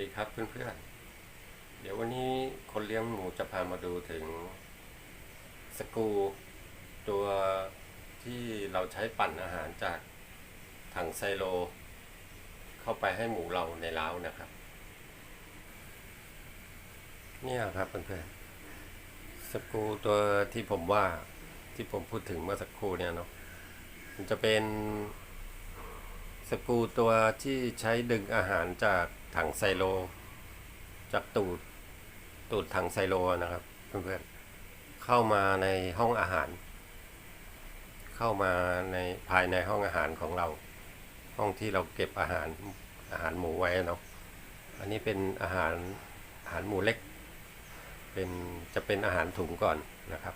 ดีครับเพื่อนๆ เดี๋ยววันนี้คนเลี้ยงหมูจะพามาดูถึงสกูตัวที่เราใช้ปั่นอาหารจากถังไซโล เข้าไปให้หมูเราในเล้านะครับ เนี่ยครับเพื่อนๆสกูตัวที่ผมว่าที่ผมพูดถึงเมื่อสักครู่เนี่ยเนาะมันจะเป็นสกูตัวที่ใช้ดึงอาหารจาก ถังไซโล จากตูด ตูดถังไซโลนะครับ เพื่อนๆเข้ามาในห้องอาหาร เข้ามาในภายในห้องอาหารของเรา ห้องที่เราเก็บอาหารอาหารหมูไว้เนาะอันนี้เป็นอาหารอาหารหมูเล็ก เป็นจะเป็นอาหารถุงก่อนนะครับ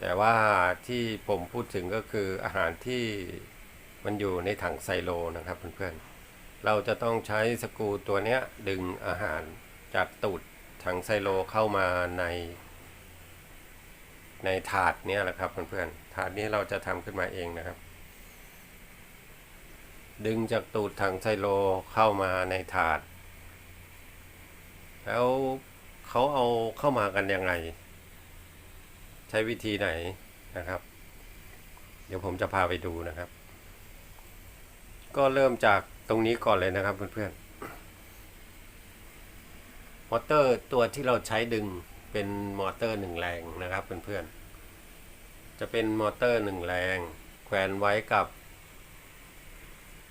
แต่ว่าที่ผมพูดถึงก็คืออาหารที่มันอยู่ในถังไซโลนะครับเพื่อนๆ เราจะต้องใช้สกูตัวเนี้ยดึงอาหารจากตูดถังไซโลเข้ามาใน ในถาดเนี้ยแหละครับเพื่อนๆถาดนี้เราจะทำขึ้นมาเองนะครับ ดึงจากตูดถังไซโลเข้ามาในถาด แล้วเขาเอาเข้ามากันยังไง ใช้วิธีไหนนะครับ เดี๋ยวผมจะพาไปดูนะครับ ก็เริ่มจาก ตรงนี้ก่อนเลยนะครับเพื่อนๆ มอเตอร์ตัวที่เราใช้ดึงเป็นมอเตอร์หนึ่งแรงนะครับเพื่อนๆ จะเป็นมอเตอร์หนึ่งแรง แขวนไว้กับ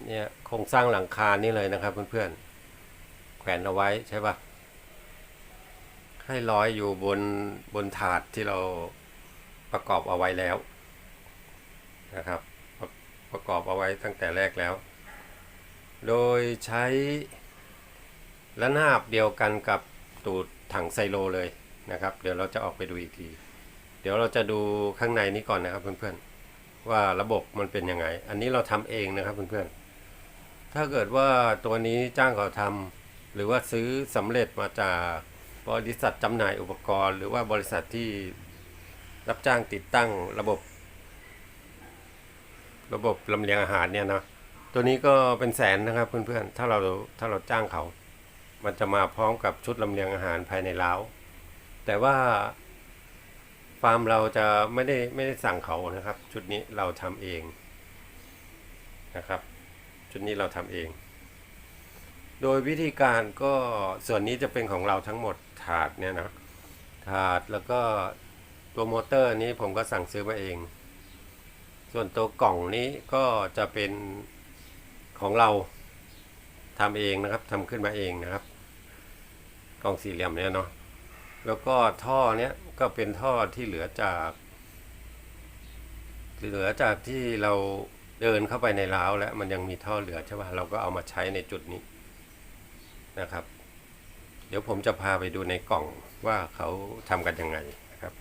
เนี่ยโครงสร้างหลังคานี่เลยนะครับเพื่อนๆ แขวนเอาไว้ใช่ปะให้ร้อยอยู่บนบนถาดที่เราประกอบเอาไว้แล้วนะครับ ประประกอบเอาไว้ตั้งแต่แรกแล้ว โดยใช้ระนาบเดียวกันกับตูดถังไซโลเลยนะครับ เดี๋ยวเราจะออกไปดูอีกที เดี๋ยวเราจะดูข้างในนี้ก่อนนะครับเพื่อนๆ ว่าระบบมันเป็นยังไง อันนี้เราทำเองนะครับเพื่อนๆ ถ้าเกิดว่าตัวนี้จ้างเขาทำหรือว่าซื้อสำเร็จมาจากบริษัทจำหน่ายอุปกรณ์ หรือว่าบริษัทที่รับจ้างติดตั้งระบบ ระบบลำเลียงอาหารเนี่ยนะ ตัวนี้ก็เป็นแสนนะครับเพื่อนๆ ถ้าเราถ้าเราจ้างเขา มันจะมาพร้อมกับชุดลำเลียงอาหารภายในเล้าแต่ว่าฟาร์มเราจะไม่ได้ไม่ได้สั่งเขานะครับ ชุดนี้เราทำเองนะครับ ชุดนี้เราทำเอง โดยวิธีการก็ส่วนนี้จะเป็นของเราทั้งหมดถาดเนี่ยนะถาดแล้วก็ตัวมอเตอร์นี้ผมก็สั่งซื้อมาเอง ส่วนตัวกล่องนี้ก็จะเป็น ของเราทำเองนะครับทำขึ้นมาเองนะครับ กล่องสี่เหลี่ยมเนี่ยเนาะแล้วก็ท่อเนี้ยก็เป็นท่อที่เหลือจากเหลือจากที่เราเดินเข้าไปในร้าวแล้วมันยังมีท่อเหลือใช่ป่ะเราก็เอามาใช้ในจุดนี้นะครับ เดี๋ยวผมจะพาไปดูในกล่องว่าเขาทำกันยังไงนะครับ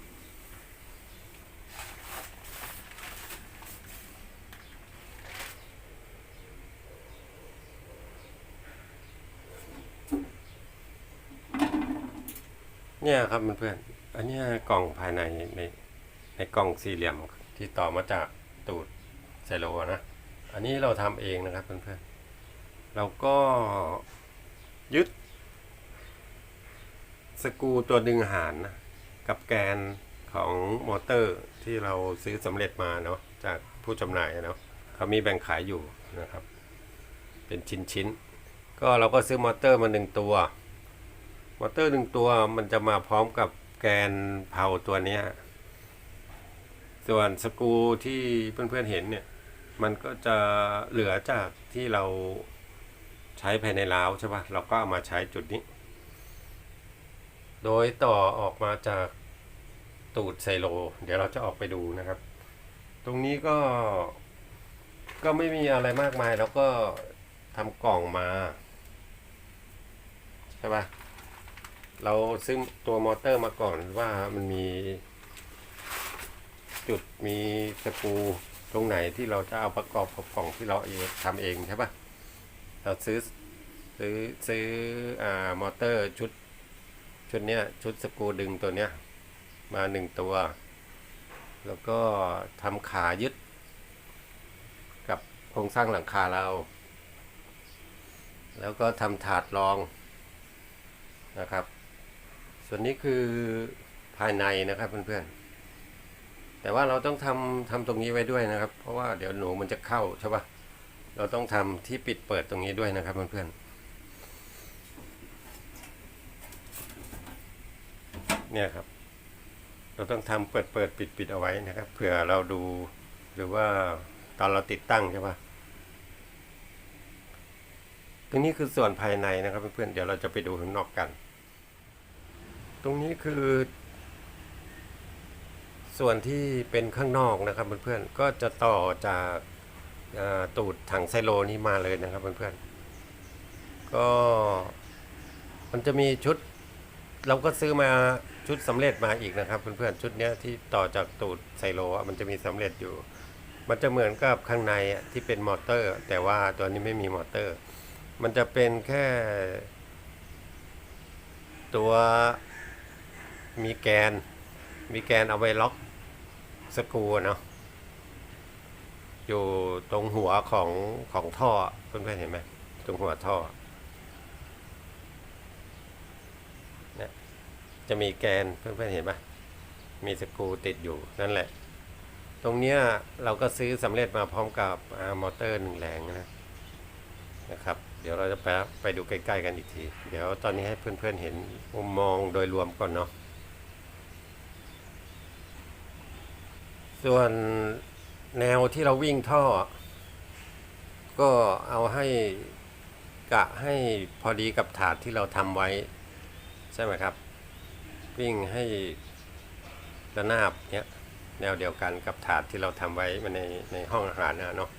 เนี่ยครับเพื่อนๆอันนี้กล่องภายในในในกล่องสี่เหลี่ยมที่ต่อมาจากตูดไซโลนะ อันนี้เราทำเองนะครับเพื่อนๆเราก็ยึด สกูตัวดึงหารนะกับแกนของมอเตอร์ที่เราซื้อสำเร็จมาเนาะจากผู้จำหน่ายเนาะเขามีแบ่งขายอยู่นะครับ เป็นชิ้นๆ ก็เราก็ซื้อมอเตอร์มาหนึ่งตัว มอเตอร์หนึ่งตัวมันจะมาพร้อมกับแกนเผาตัวเนี้ยส่วนสกูที่เพื่อนๆเห็นเนี่ย มันก็จะเหลือจากที่เราใช้ภายในร้าวใช่ปะเราก็เอามาใช้จุดนี้ โดยต่อออกมาจากตูดไซโล เดี๋ยวเราจะออกไปดูนะครับ ตรงนี้ก็ก็ไม่มีอะไรมากมาย แล้วก็ทำกล่องมา ใช่ปะ เราซื้อตัวมอเตอร์มาก่อนว่ามันมี จุดมีสกูตรงไหนที่เราจะเอาประกอบกับกล่องที่เราเองทำเองใช่ปะเราซื้อซื้อซื้ออ่ามอเตอร์ชุด ชุดเนี้ยชุดสกูดึงตัวเนี้ย มาหนึ่งตัว แล้วก็ทำขายึด กับโครงสร้างหลังคาเรา แล้วก็ทำถาดรองนะครับ ส่วนนี้คือภายในนะครับเพื่อนๆ แต่ว่าเราต้องทำทำตรงนี้ไว้ด้วยนะครับ เพราะว่าเดี๋ยวหนูมันจะเข้าใช่ปะเราต้องทำที่ปิดเปิดตรงนี้ด้วยนะครับเพื่อนๆ เนี่ยครับ เราต้องทำเปิดเปิดปิดปิดเอาไว้นะครับ เผื่อเราดูหรือว่าตอนเราติดตั้งใช่ปะตรงนี้คือส่วนภายในนะครับเพื่อนๆ เดี๋ยวเราจะไปดูข้างนอกกัน รงนี้คือ ส่วนที่เป็นข้างนอกนะครับเพื่อนๆก็จะต่อจากตูดถังไซโลนี้มาเลยนะครับเพื่อนๆก็มันจะมีชุดเราก็ซื้อมาชุดสำเร็จมาอีกนะครับเพื่อนๆชุดนี้ที่ต่อจากตูดไซโลมันจะมีสำเร็จอยู่ มันจะเหมือนกับข้างในที่เป็นมอเตอร์ แต่ว่าตัวนี้ไม่มีมอเตอร์ มันจะเป็นแค่ ตัว มีแกน มีแกนเอาไว้ล็อกสกรูเนาะอยู่ตรงหัวของของท่อเพื่อนๆเห็นไหมตรงหัวท่อเนี่ยจะมีแกนเพื่อนๆเห็นไหมมีสกรูติดอยู่นั่นแหละ ตรงเนี้ยเราก็ซื้อสำเร็จมาพร้อมกับอมอเตอร์หนึ่งแรงนะนะครับ เดี๋ยวเราจะไปไปดูใกล้ๆกันอีกที เดี๋ยวตอนนี้ให้เพื่อนๆเห็นมุมมองโดยรวมก่อนเนาะ ส่วนแนวที่เราวิ่งท่อ ก็เอาให้กะให้พอดีกับถาดที่เราทำไว้ ใช่ไหมครับ วิ่งให้ระนาบเนี้ยแนวเดียวกันกับถาดที่เราทำไว้ในในห้องอาหารนะเนาะ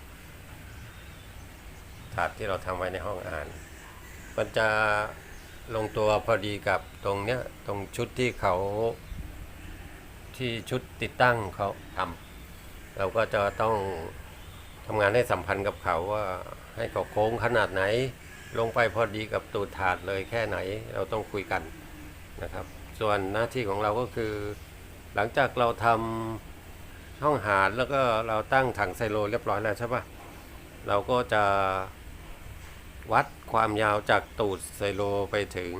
ถาดที่เราทำไว้ในห้องอาหาร มันจะลงตัวพอดีกับตรงเนี้ยตรงชุดที่เขา ที่ชุดติดตั้งเขาทำเราก็จะต้องทำงานให้สัมพันธ์กับเขาว่าให้เขาโค้งขนาดไหน ลงไปพอดีกับตูดถาดเลยแค่ไหนเราต้องคุยกันนะครับ ส่วนหน้าที่ของเราก็คือ หลังจากเราทำห้องหารแล้วก็เราตั้งถังไซโลเรียบร้อยแล้วใช่ปะเราก็จะวัดความยาวจากตูดไซโลไปถึง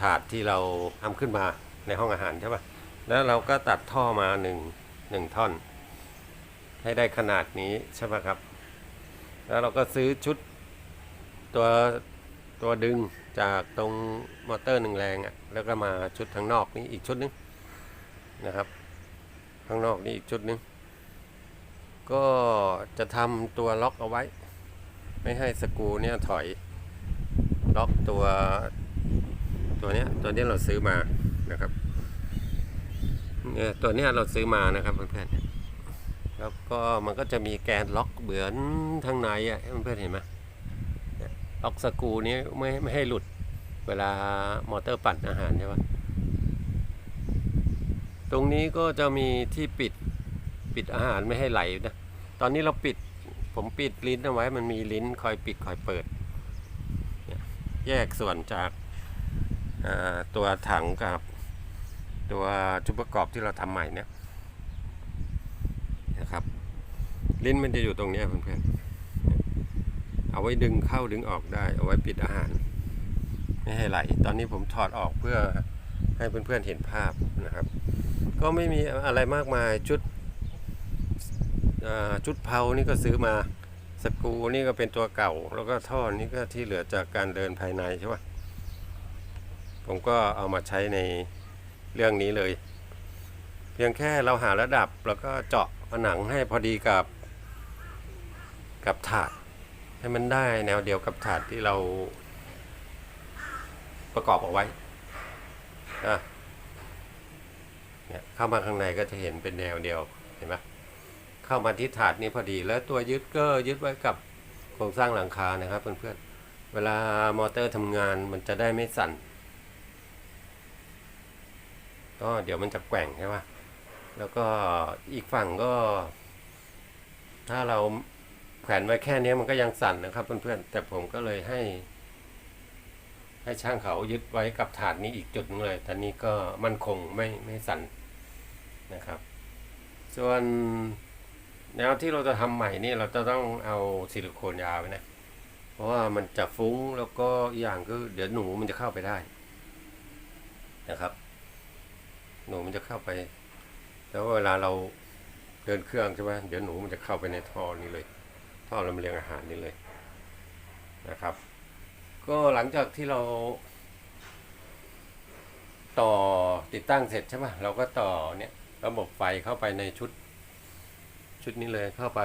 ถาดที่เราทำขึ้นมาในห้องอาหารใช่ปะ แล้วเราก็ตัดท่อมาหนึ่งหนึ่งท่อน ให้ได้ขนาดนี้ใช่ไหมครับ แล้วเราก็ซื้อชุดตัวตัวดึงจากตรงมอเตอร์หนึ่งแรงอะ่ะแล้วก็มาชุดข้างนอกนี้อีกชุดหนึงนะครับข้างนอกนี้อีกชุดหนึงก็จะทำตัวล็อกเอาไว้ ไม่ให้สกูเนี่ยถอยล็อกตัวตัวเนี้ยตัวนี้เราซื้อมานะครับ เนี่ยตัวเนี้ยเราซื้อมานะครับเพื่อนๆแล้วก็มันก็จะมีแกนล็อกเหมือนทางในอะเพื่อนๆเห็นไหมล็อกสกูนี้ไม่ไม่ให้หลุดเวลามอเตอร์ปั่นอาหารใช่ปะตรงนี้ก็จะมีที่ปิดปิดอาหารไม่ให้ไหลนะ ตอนนี้เราปิดผมปิดลิ้นเอาไว้มันมีลิ้นคอยปิดคอยเปิด แยกส่วนจากตัวถังกับ ตัวชุดประกอบที่เราทำใหม่เนี่ยนะครับ ลิ้นมันจะอยู่ตรงนี้เพื่อนๆเอาไว้ดึงเข้าดึงออกได้ เอาไว้ปิดอาหาร ไม่ให้ไหล ตอนนี้ผมถอดออกเพื่อให้เพื่อนๆเห็นภาพนะครับ ก็ไม่มีอะไรมากมายชุดชุดเพานี่ก็ซื้อมาสกรูนี่ก็เป็นตัวเก่า แล้วก็ท่อนี่ก็ที่เหลือจากการเดินภายในใช่ปะผมก็เอามาใช้ใน เรื่องนี้เลย เพียงแค่เราหาระดับแล้วก็เจาะผนังให้พอดีกับ กับถาด ให้มันได้แนวเดียวกับถาดที่เราประกอบเอาไว้นะเนี่ยเข้ามาข้างในก็จะเห็นเป็นแนวเดียวเห็นไหมเข้ามาที่ถาดนี้พอดี แล้วตัวยึดก็ยึดไว้กับโครงสร้างหลังคานะครับเพื่อนๆเวลามอเตอร์ทำงานมันจะได้ไม่สั่น ก็เดี๋ยวมันจะแกว่งใช่ปะแล้วก็อีกฝั่งก็ ถ้าเราแขวนไว้แค่นี้มันก็ยังสั่นนะครับเพื่อนๆแต่ผมก็เลยให้ ให้ช่างเขายึดไว้กับถาดนี้อีกจุดหนึงเลยตอนนี้ก็มั่นคงไม่ไม่สั่นนะครับ ส่วนแนวที่เราจะทำใหม่นี่เราจะต้องเอาซิลิโคนยาวไว้นะ เพราะว่ามันจะฟุ้งแล้วก็อย่างก็เดี๋ยวหนูมันจะเข้าไปได้นะครับ หนูมันจะเข้าไป แล้วเวลาเราเดินเครื่องใช่ไหมเดี๋ยวหนูมันจะเข้าไปในท่อนี้เลย ท่อลำเลียงอาหารนี่เลยนะครับ ก็หลังจากที่เรา ต่อติดตั้งเสร็จใช่ไหมเราก็ต่อเนี่ยระบบไฟเข้าไปในชุด ชุดนี้เลยเข้าไป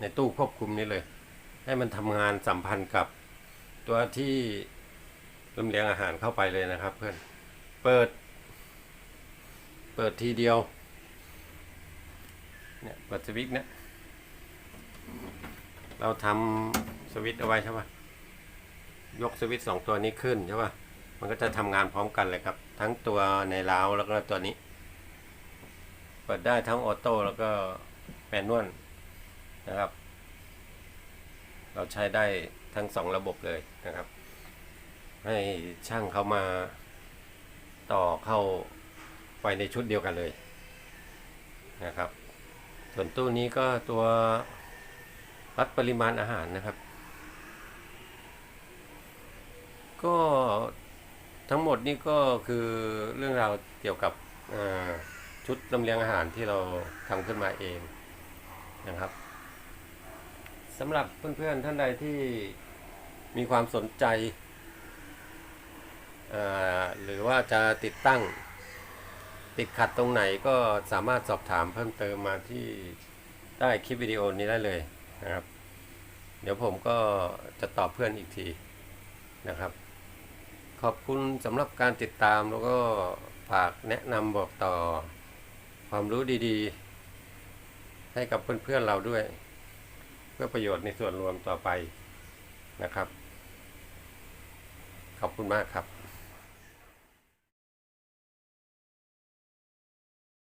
ในตู้ควบคุมนี้เลย ให้มันทำงานสัมพันธ์กับตัวที่ลำเลียงอาหารเข้าไปเลยนะครับ เพื่อน เปิด เปิดทีเดียว เนี่ยเปิดสวิตช์เนี่ย เราทำสวิตช์เอาไว้ใช่ปะยกสวิตช์สองตัวนี้ขึ้นใช่ปะมันก็จะทำงานพร้อมกันเลยครับ ทั้งตัวในล้าวแล้วก็ตัวนี้ เปิดได้ทั้งออโต้แล้วก็แมนนวลนะครับ เราใช้ได้ทั้งสองระบบเลยนะครับ ให้ช่างเขามาต่อเข้า ไปในชุดเดียวกันเลยนะครับ ส่วนตู้นี้ก็ตัววัดปริมาณอาหารนะครับ ก็ทั้งหมดนี่ก็คือเรื่องราวเกี่ยวกับชุดลำเลียงอาหารที่เราทำขึ้นมาเองนะครับสำหรับเพื่อนๆท่านใดที่มีความสนใจ หรือว่าจะติดตั้ง ติดขัดตรงไหนก็สามารถสอบถามเพิ่มเติมมาที่ใต้คลิปวิดีโอนี้ได้เลยนะครับ เดี๋ยวผมก็จะตอบเพื่อนอีกทีนะครับ ขอบคุณสำหรับการติดตามแล้วก็ฝากแนะนำบอกต่อความรู้ดีๆ ให้กับเพื่อนๆเราด้วย เพื่อประโยชน์ในส่วนรวมต่อไปนะครับ ขอบคุณมากครับ